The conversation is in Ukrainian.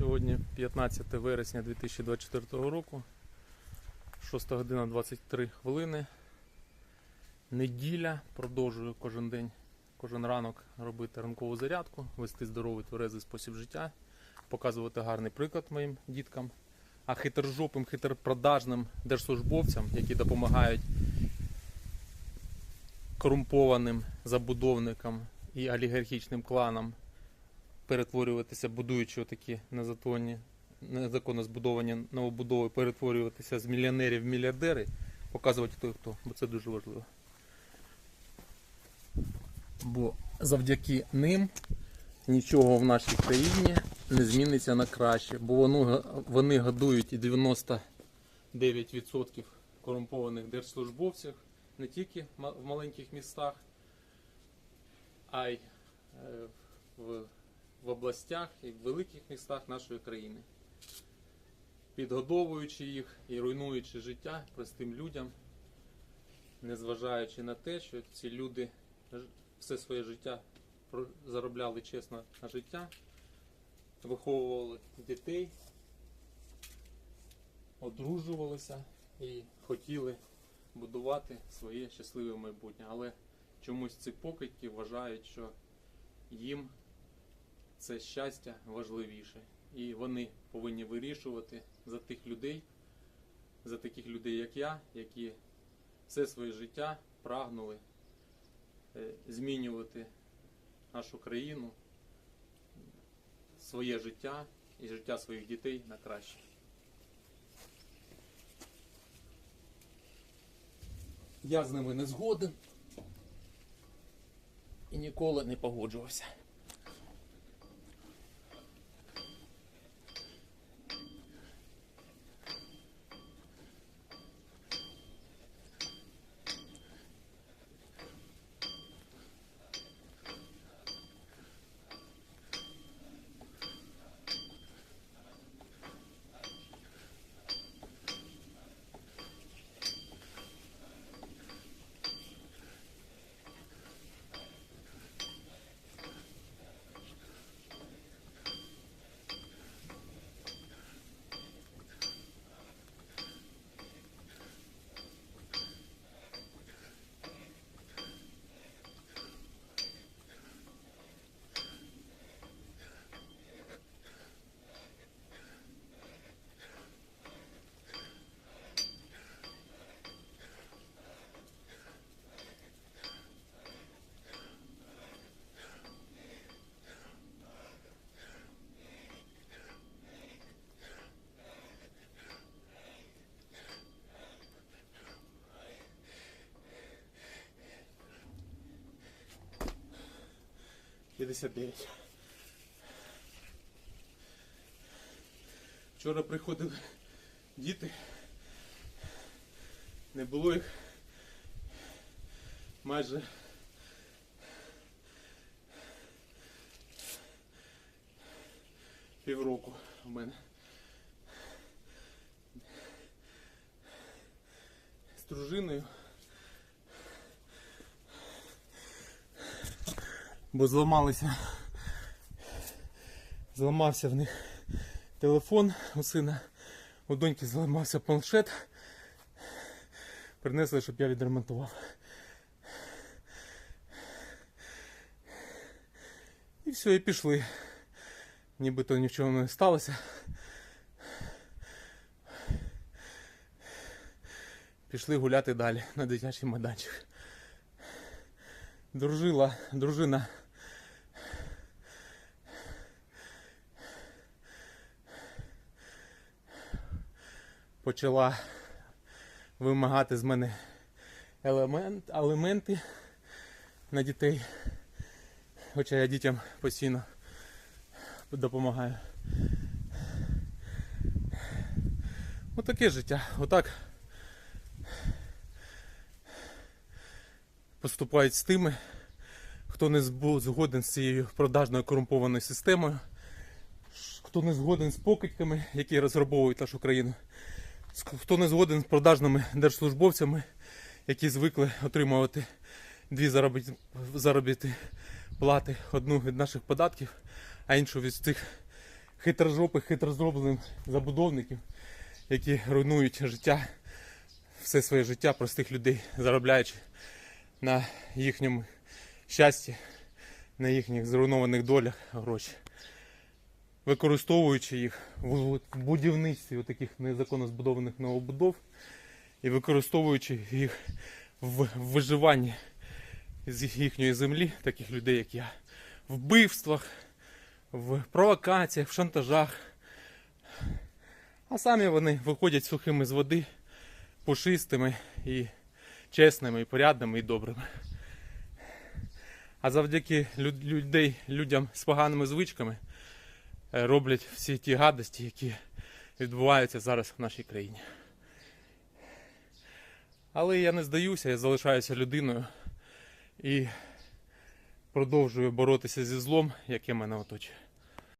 Сьогодні 15 вересня 2024 року, 6 година 23 хвилини. Неділя. Продовжую кожен день, кожен ранок робити ранкову зарядку, вести здоровий тверезий спосіб життя, показувати гарний приклад моїм діткам. А хитрожопим, хитропродажним держслужбовцям, які допомагають корумпованим забудовникам і олігархічним кланам перетворюватися, будуючи такі незаконні, незаконно збудовані новобудови, перетворюватися з мільйонерів в мільярдери, показувати хто хто, бо це дуже важливо. Бо завдяки ним нічого в нашій країні не зміниться на краще, бо воно, вони годують і 99% корумпованих держслужбовців не тільки в маленьких містах, а й е, в в областях і в великих містах нашої країни, підгодовуючи їх і руйнуючи життя простим людям, незважаючи на те, що ці люди все своє життя заробляли чесно на життя, виховували дітей, одружувалися і хотіли будувати своє щасливе майбутнє. Але чомусь ці покидьки вважають, що їм це щастя важливіше. І вони повинні вирішувати за тих людей, за таких людей, як я, які все своє життя прагнули е, змінювати нашу країну, своє життя і життя своїх дітей на краще. Я з ними не згоден і ніколи не погоджувався. П'ятдесят дев'ять. Вчора приходили діти. Не було їх майже півроку в мене. З дружиною. Бо зламалися. Зламався в них телефон у сина, у доньки зламався планшет. Принесли, щоб я відремонтував. І все, і пішли. Нібито нічого не сталося. Пішли гуляти далі на дитячий майданчик. Дружила, дружина. Почала вимагати з мене елемент, аліменти на дітей. Хоча я дітям постійно допомагаю. Отаке життя. Отак поступають з тими, хто не згоден з цією продажною корумпованою системою, хто не згоден з покидьками, які розграбовують нашу країну, хто не згоден з продажними держслужбовцями, які звикли отримувати дві заробітні плати, одну від наших податків, а іншу від тих хитрожопих, хитрозроблених забудовників, які руйнують життя, все своє життя простих людей, заробляючи на їхньому щасті, на їхніх зруйнованих долях гроші. Використовуючи їх в будівництві таких незаконно збудованих новобудов і використовуючи їх в виживанні з їхньої землі, таких людей, як я, в вбивствах, в провокаціях, в шантажах. А самі вони виходять сухими з води, пушистими і чесними, і порядними, і добрими. А завдяки людей, людям з поганими звичками роблять всі ті гадості, які відбуваються зараз в нашій країні. Але я не здаюся, я залишаюся людиною і продовжую боротися зі злом, яке мене оточує.